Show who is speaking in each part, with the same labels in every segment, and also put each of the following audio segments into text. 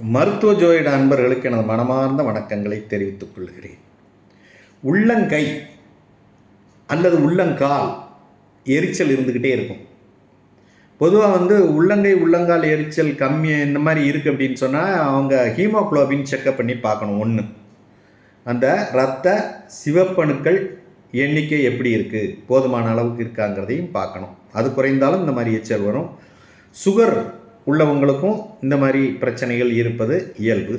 Speaker 1: மருத்துவ ஜோதிட அன்பர்களுக்கு எனது மனமார்ந்த வணக்கங்களை தெரிவித்துக் கொள்கிறேன். உள்ளங்கை அல்லது உள்ளங்கால் எரிச்சல் இருந்துக்கிட்டே இருக்கும். பொதுவாக வந்து உள்ளங்கை உள்ளங்கால் எரிச்சல் கம்மி இந்த மாதிரி இருக்குது அப்படின்னு சொன்னால் அவங்க ஹீமோக்ளோபின் செக்கப் பண்ணி பார்க்கணும் ஒன்று அந்த இரத்த சிவப்பணுக்கள் எண்ணிக்கை எப்படி இருக்குது போதுமான அளவுக்கு இருக்காங்கிறதையும் பார்க்கணும். அது குறைந்தாலும் இந்த மாதிரி எரிச்சல் வரும். சுகர் உள்ளவங்களுக்கும் இந்த மாதிரி பிரச்சனைகள் இருப்பது இயல்பு.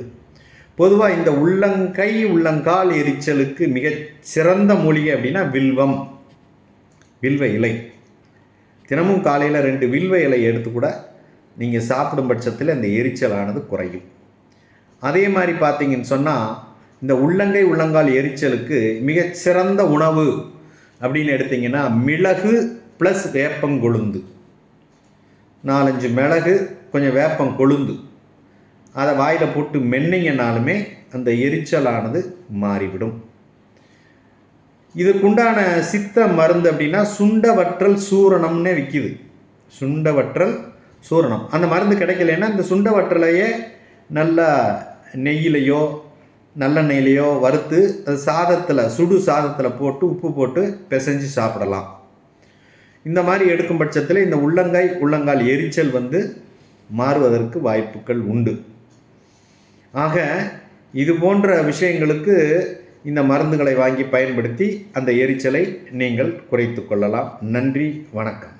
Speaker 1: பொதுவாக இந்த உள்ளங்கை உள்ளங்கால் எரிச்சலுக்கு மிகச் சிறந்த மூலிகை அப்படின்னா வில்வம். வில்வ இலை. தினமும் காலையில் ரெண்டு வில்வ இலை எடுத்து கூட நீங்கள் சாப்பிடும் பட்சத்தில் இந்த எரிச்சலானது குறையும். அதே மாதிரி பார்த்தீங்கன்னு சொன்னால் இந்த உள்ளங்கை உள்ளங்கால் எரிச்சலுக்கு மிக சிறந்த உணவு அப்படின்னு எடுத்தீங்கன்னா மிளகு ப்ளஸ் வேப்பங்கொழுந்து. நாலஞ்சு மிளகு கொஞ்சம் வேப்பம் கொழுந்து. அதை வாயில் போட்டு மென்னிங்கனாலுமே அந்த எரிச்சலானது மாறிவிடும். இதுக்குண்டான சித்த மருந்து அப்படின்னா சுண்டவற்றல் சூரணம்னே விற்கிது சுண்டவற்றல் சூரணம். அந்த மருந்து கிடைக்கலன்னா இந்த சுண்டவற்றலையே நல்லா நெய்யிலையோ நல்லெண்ணெயிலையோ வறுத்து அது சாதத்தில் சுடு சாதத்தில் போட்டு உப்பு போட்டு பிசைஞ்சு சாப்பிடலாம். இந்த மாதிரி எடுக்கும் பட்சத்தில் இந்த உள்ளங்காய் உள்ளங்கால் எரிச்சல் வந்து மாறுவதற்கு வாய்ப்புகள் உண்டு. ஆக இது போன்ற விஷயங்களுக்கு இந்த மருந்துகளை வாங்கி பயன்படுத்தி அந்த எரிச்சலை நீங்கள் குறைத்து கொள்ளலாம். நன்றி வணக்கம்.